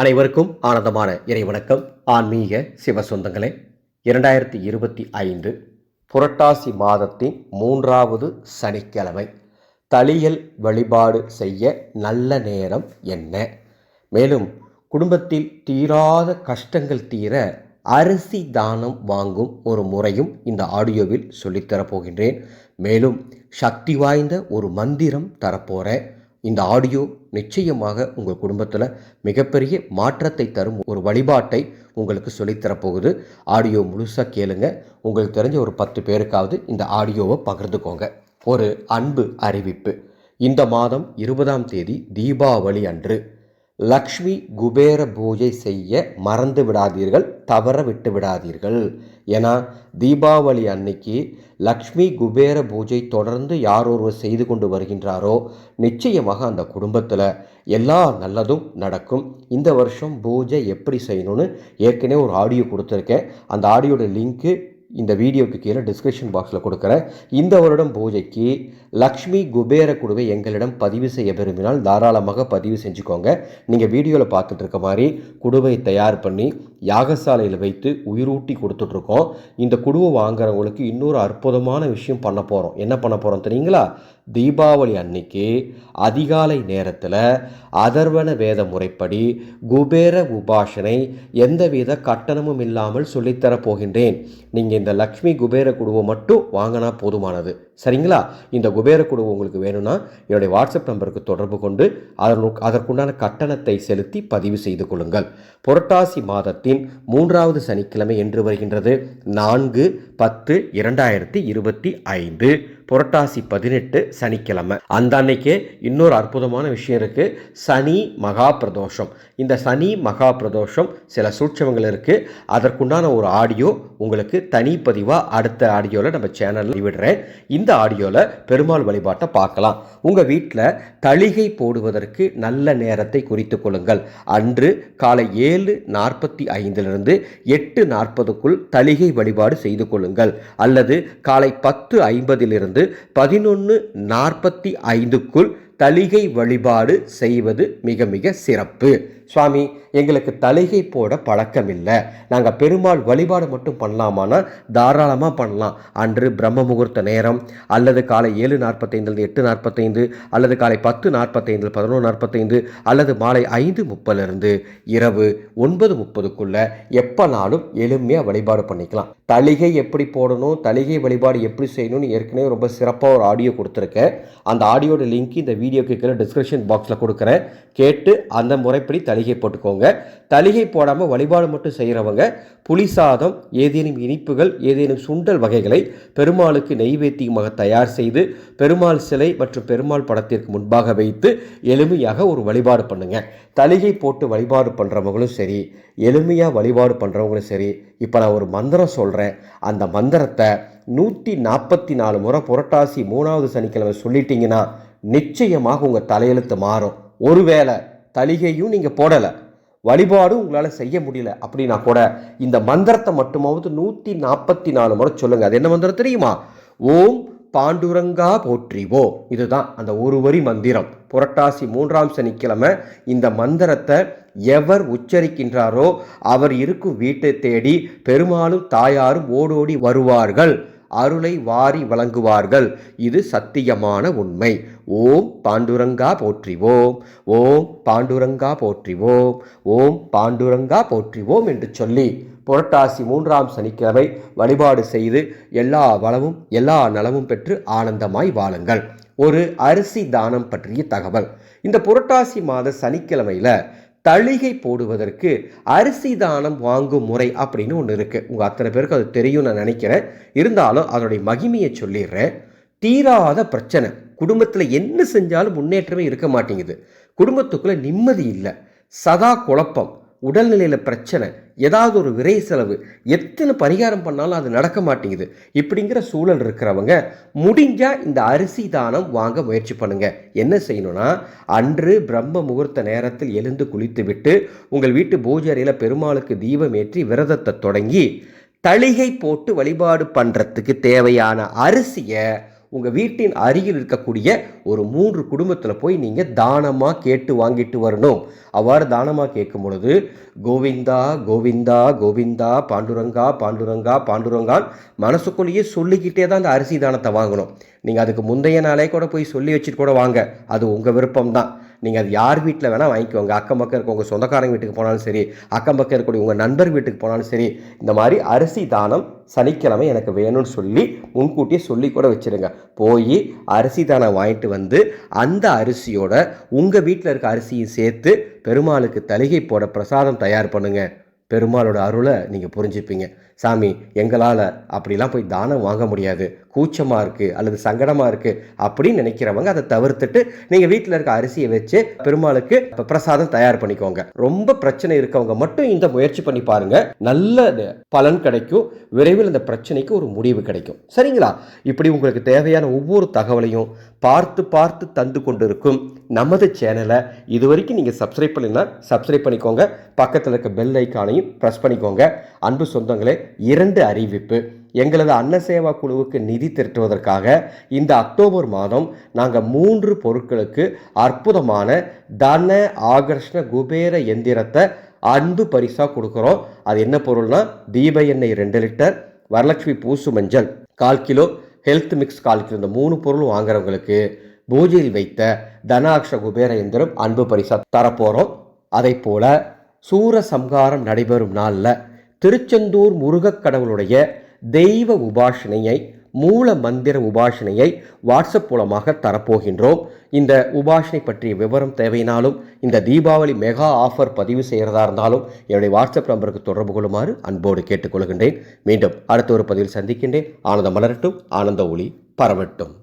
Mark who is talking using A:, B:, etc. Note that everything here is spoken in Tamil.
A: அனைவருக்கும் ஆனந்தமான இறை வணக்கம். ஆன்மீக சிவ சொந்தங்களே இரண்டாயிரத்தி இருபத்தி ஐந்து புரட்டாசி மாதத்தின் மூன்றாவது சனிக்கிழமை. தளியல் வழிபாடு செய்ய நல்ல நேரம் என்ன? மேலும் குடும்பத்தில் தீராத கஷ்டங்கள் தீர அரிசி தானம் வாங்கும் ஒரு முறையும் இந்த ஆடியோவில் சொல்லித்தரப் போகின்றேன். மேலும் சக்தி வாய்ந்த ஒரு மந்திரம் தரப்போகிறேன் இந்த ஆடியோ நிச்சயமாக உங்கள் குடும்பத்தில் மிகப்பெரிய மாற்றத்தை தரும் ஒரு வழிபாட்டை உங்களுக்கு சொல்லித்தரப்போகுது ஆடியோ முழுசாக கேளுங்க. உங்களுக்கு தெரிஞ்ச ஒரு பத்து பேருக்காவது இந்த ஆடியோவை பகிர்ந்துக்கோங்க. ஒரு அன்பு அறிவிப்பு. இந்த மாதம் இருபதாம் தேதி தீபாவளி அன்று. லக்ஷ்மி குபேர பூஜை செய்ய மறந்து விடாதீர்கள் தவற விட்டு விடாதீர்கள். ஏன்னா தீபாவளி அன்னைக்கு லக்ஷ்மி குபேர பூஜை தொடர்ந்து யார் ஒருவர் செய்து கொண்டு வருகின்றாரோ நிச்சயமாக அந்த குடும்பத்தில் எல்லா நல்லதும் நடக்கும். இந்த வருஷம் பூஜை எப்படி செய்யணும்னு ஏற்கனவே ஒரு ஆடியோ கொடுத்துருக்கேன். அந்த ஆடியோட லிங்க்கு இந்த வீடியோக்கு கீழே டிஸ்கிரிப்ஷன் பாக்ஸில் கொடுக்குறேன். இந்த வருடம் பூஜைக்கு லக்ஷ்மி குபேர குழுவை எங்களிடம் பதிவு செய்ய விரும்பினால் தாராளமாக பதிவு செஞ்சுக்கோங்க. நீங்கள் வீடியோவில் பார்த்துட்டு இருக்க மாதிரி குடுவை தயார் பண்ணி யாகசாலையில் வைத்து உயிரூட்டி கொடுத்துட்ருக்கோம் இந்த குடுவை வாங்குறவங்களுக்கு இன்னொரு அற்புதமான விஷயம் பண்ண போகிறோம் என்ன பண்ண போகிறோம் தெரியுங்களா? தீபாவளி அன்னைக்கு அதிகாலை நேரத்தில் அதர்வன வேத முறைப்படி குபேர உபாசனை எந்தவித கட்டணமும் இல்லாமல் சொல்லித்தரப் போகின்றேன். நீங்கள் இந்த லக்ஷ்மி குபேர குடுவை மட்டும் வாங்கினா போதுமானது. சரிங்களா? இந்த குபேர குடுவை உங்களுக்கு வேணும்னா என்னுடைய வாட்ஸ்அப் நம்பருக்கு தொடர்பு கொண்டு அதனு அதற்குண்டான கட்டணத்தை செலுத்தி பதிவு செய்து கொள்ளுங்கள். புரட்டாசி மாதத்தின் மூன்றாவது சனிக்கிழமை என்று வருகின்றது. நான்கு பத்து இரண்டாயிரத்தி இருபத்தி ஐந்து. புரட்டாசி பதினெட்டு சனிக்கிழமை. அந்த அன்னைக்கு இன்னொரு அற்புதமான விஷயம் இருக்கு. சனி மகா பிரதோஷம். இந்த சனி மகா பிரதோஷம் சில சூட்சமங்கள் இருக்கு. அதற்குண்டான ஒரு ஆடியோ உங்களுக்கு தனிப்பதிவாக அடுத்த ஆடியோவில் நம்ம சேனலில் விடுறேன் இந்த ஆடியோவில் பெருமாள் வழிபாட்டை பார்க்கலாம். உங்கள் வீட்டில் தளிகை போடுவதற்கு நல்ல நேரத்தை குறித்து கொள்ளுங்கள். அன்று காலை ஏழு நாற்பத்தி ஐந்திலிருந்து எட்டு நாற்பதுக்குள் தளிகை வழிபாடு செய்து கொள்ளுங்கள். அல்லது காலை பத்து ஐம்பதிலிருந்து பதினொன்று நாற்பத்தி ஐந்துக்குள் தளிகை வழிபாடு செய்வது மிக மிக சிறப்பு. சுவாமி எங்களுக்கு தலைகை போட பழக்கம் இல்லை நாங்கள் பெருமாள் வழிபாடு மட்டும் பண்ணலாமான்னா தாராளமாக பண்ணலாம். அன்று பிரம்ம முகூர்த்த நேரம் அல்லது காலை ஏழு நாற்பத்தைந்துலேருந்து எட்டு நாற்பத்தைந்து அல்லது காலை பத்து நாற்பத்தைந்து பதினொன்று நாற்பத்தைந்து அல்லது மாலை ஐந்து முப்பதுலேருந்து இரவு ஒன்பது முப்பதுக்குள்ள எப்போனாலும் எளிமையாக வழிபாடு பண்ணிக்கலாம். தலிகை எப்படி போடணும் தலிகை வழிபாடு எப்படி செய்யணும்னு ஏற்கனவே ரொம்ப சிறப்பாக ஒரு ஆடியோ கொடுத்துருக்கேன். அந்த ஆடியோட லிங்க் இந்த வீடியோக்கு கீழே டிஸ்கிரிப்ஷன் பாக்ஸில் கொடுக்குறேன். கேட்டு அந்த முறைப்படி தலிகை போட்டுக்கோங்க. தலிகை போடாமல் வழிபாடு மட்டும் செய்கிறவங்க புளி சாதம் ஏதேனும் இனிப்புகள் ஏதேனும் சுண்டல் வகைகளை பெருமாளுக்கு நெய்வேத்தியமாக தயார் செய்து பெருமாள் சிலை மற்றும் பெருமாள் படத்திற்கு முன்பாக வைத்து எளிமையாக ஒரு வழிபாடு பண்ணுங்க. தலிகை போட்டு வழிபாடு பண்ணுறவங்களும் சரி எளிமையாக வழிபாடு பண்ணுறவங்களும் சரி இப்போ நான் ஒரு மந்திரம் சொல்கிறேன் அந்த மந்திரத்தை நூற்றி நாற்பத்தி நாலு முறை புரட்டாசி மூணாவது சனிக்கிழமை சொல்லிட்டீங்கன்னா நிச்சயமாக உங்கள் தலையெழுத்து மாறும். ஒருவேளை தளிகையும் நீங்கள் போடலை. வழிபாடும் உங்களால் செய்ய முடியல அப்படின்னா கூட இந்த மந்திரத்தை மட்டுமாவது நூற்றி நாற்பத்தி நாலு முறை சொல்லுங்கள் அது என்ன மந்திரம் தெரியுமா? ஓம் பாண்டுரங்கா போற்றிவோ. இதுதான் அந்த ஒரு வரி மந்திரம். புரட்டாசி மூன்றாம் சனிக்கிழமை இந்த மந்திரத்தை எவர் உச்சரிக்கின்றாரோ அவர் இருக்கும் வீட்டை தேடி பெருமாளும் தாயாரும் ஓடோடி வருவார்கள். அருளை வாரி வழங்குவார்கள். இது சத்தியமான உண்மை. ஓம் பாண்டுரங்கா போற்றிவோம். ஓம் பாண்டுரங்கா போற்றிவோம். ஓம் பாண்டுரங்கா போற்றிவோம் என்று சொல்லி புரட்டாசி மூன்றாம் சனிக்கிழமை வழிபாடு செய்து எல்லா வளமும் எல்லா நலமும் பெற்று ஆனந்தமாய் வாழுங்கள். ஒரு அரிசி தானம் பற்றிய தகவல். இந்த புரட்டாசி மாத சனிக்கிழமையில் தளிகை போடுவதற்கு அரிசி தானம் வாங்கும் முறை அப்படின்னு ஒன்று இருக்குது உங்கள் அத்தனை பேருக்கு அது தெரியும் நான் நினைக்கிறேன். இருந்தாலும் அதனுடைய மகிமையை சொல்லிடுறேன். தீராத பிரச்சனை. குடும்பத்தில் என்ன செஞ்சாலும் முன்னேற்றமே இருக்க மாட்டேங்குது. குடும்பத்துக்குள்ளே நிம்மதி இல்லை. சதா குழப்பம். உடல்நிலையில் பிரச்சனை ஏதாவது ஒரு விரை செலவு எத்தனை பரிகாரம் பண்ணாலும் அது நடக்க மாட்டேங்குது. இப்படிங்கிற சூழல் இருக்கிறவங்க முடிஞ்சால் இந்த அரிசி தானம் வாங்க முயற்சி பண்ணுங்கள் என்ன செய்யணும்னா அன்று பிரம்ம முகூர்த்த நேரத்தில் எழுந்து குளித்து விட்டு உங்கள் வீட்டு பூஜை அறையில் பெருமாளுக்கு தீபம் ஏற்றி விரதத்தை தொடங்கி தளிகை போட்டு வழிபாடு பண்ணுறதுக்கு தேவையான அரிசியை உங்கள் வீட்டின் அருகில் இருக்கக்கூடிய ஒரு மூன்று குடும்பத்தில் போய் நீங்கள் தானமாக கேட்டு வாங்கிட்டு வரணும். அவ்வாறு தானமாக கேட்கும் பொழுது கோவிந்தா கோவிந்தா கோவிந்தா பாண்டுரங்கா பாண்டுரங்கா பாண்டுரங்கான் மனசுக்குள்ளேயே சொல்லிக்கிட்டே தான் அந்த அரிசி தானத்தை வாங்கணும். நீங்கள் அதுக்கு முந்தைய நாளே கூட போய் சொல்லி வச்சுட்டு கூட வாங்க. அது உங்கள் விருப்பம் தான் நீங்கள் அது யார் வீட்டில் வேணால் வாங்கிக்கோங்க அக்கம் பக்கம் இருக்க உங்கள் சொந்தக்காரங்க வீட்டுக்கு போனாலும் சரி அக்கம் பக்கம் இருக்கக்கூடிய உங்கள் நண்பர் வீட்டுக்கு போனாலும் சரி இந்த மாதிரி அரிசி தானம் சனிக்கிழமை எனக்கு வேணும்னு சொல்லி முன்கூட்டியே சொல்லி கூட வச்சுருங்க. போய் அரிசி தானம் வாங்கிட்டு வந்து அந்த அரிசியோட உங்கள் வீட்டில் இருக்க அரிசியும் சேர்த்து பெருமாளுக்கு தலிகை போட பிரசாதம் தயார் பண்ணுங்கள் பெருமாளோட அருளை நீங்கள் புரிஞ்சுப்பீங்க. சாமி எங்களால் அப்படிலாம் போய் தானம் வாங்க முடியாது. கூச்சமாக இருக்குது அல்லது சங்கடமாக இருக்குது அப்படின்னு நினைக்கிறவங்க அதை தவிர்த்துட்டு நீங்கள் வீட்டில் இருக்க அரிசியை வச்சு பெருமாளுக்கு பிரசாதம் தயார் பண்ணிக்கோங்க. ரொம்ப பிரச்சனை இருக்கவங்க மட்டும் இந்த முயற்சி பண்ணி பாருங்க. நல்ல பலன் கிடைக்கும். விரைவில் இந்த பிரச்சனைக்கு ஒரு முடிவு கிடைக்கும். சரிங்களா? இப்படி உங்களுக்கு தேவையான ஒவ்வொரு தகவலையும் பார்த்து பார்த்து தந்து கொண்டிருக்கும் நமது சேனலை இது வரைக்கும் நீங்கள் சப்ஸ்கிரைப் பண்ணினா சப்ஸ்கிரைப் பண்ணிக்கோங்க. பக்கத்தில் இருக்க பெல் ஐக்கானையும் ப்ரெஸ் பண்ணிக்கோங்க. அன்பு சொந்தங்களே இரண்டு அறிவிப்பு. எங்களது அன்னசேவா குழுவுக்கு நிதி திரட்டுவதற்காக இந்த அக்டோபர் மாதம் நாங்கள் மூன்று பொருட்களுக்கு அற்புதமான தன ஆகர்ஷ்ண குபேர எந்திரத்தை அன்பு பரிசாக கொடுக்குறோம். அது என்ன பொருள்னா தீப எண்ணெய் ரெண்டு லிட்டர் வரலட்சுமி பூசு மஞ்சள் கால் கிலோ ஹெல்த் மிக்ஸ் கால் கிலோ இந்த மூணு பொருள் வாங்குறவங்களுக்கு பூஜையில் வைத்த தனாக்ஷ குபேர எந்திரம் அன்பு பரிசா தரப்போகிறோம் அதை போல சூர சம்ஹாரம் நடைபெறும் நாளில் திருச்செந்தூர் முருகக் கடவுளுடைய தெய்வ உபாசனையை மூல மந்திர உபாசனையை வாட்ஸ்அப் மூலமாக தரப்போகின்றோம். இந்த உபாசனை பற்றிய விவரம் தேவையினாலும் இந்த தீபாவளி மெகா ஆஃபர் பதிவு செய்கிறதா இருந்தாலும் என்னுடைய வாட்ஸ்அப் நம்பருக்கு தொடர்பு கொள்ளுமாறு அன்போடு கேட்டுக்கொள்கின்றேன். மீண்டும் அடுத்த ஒரு பதிவில் சந்திக்கின்றேன். ஆனந்தம் மலரட்டும் ஆனந்த ஒளி பரவட்டும்.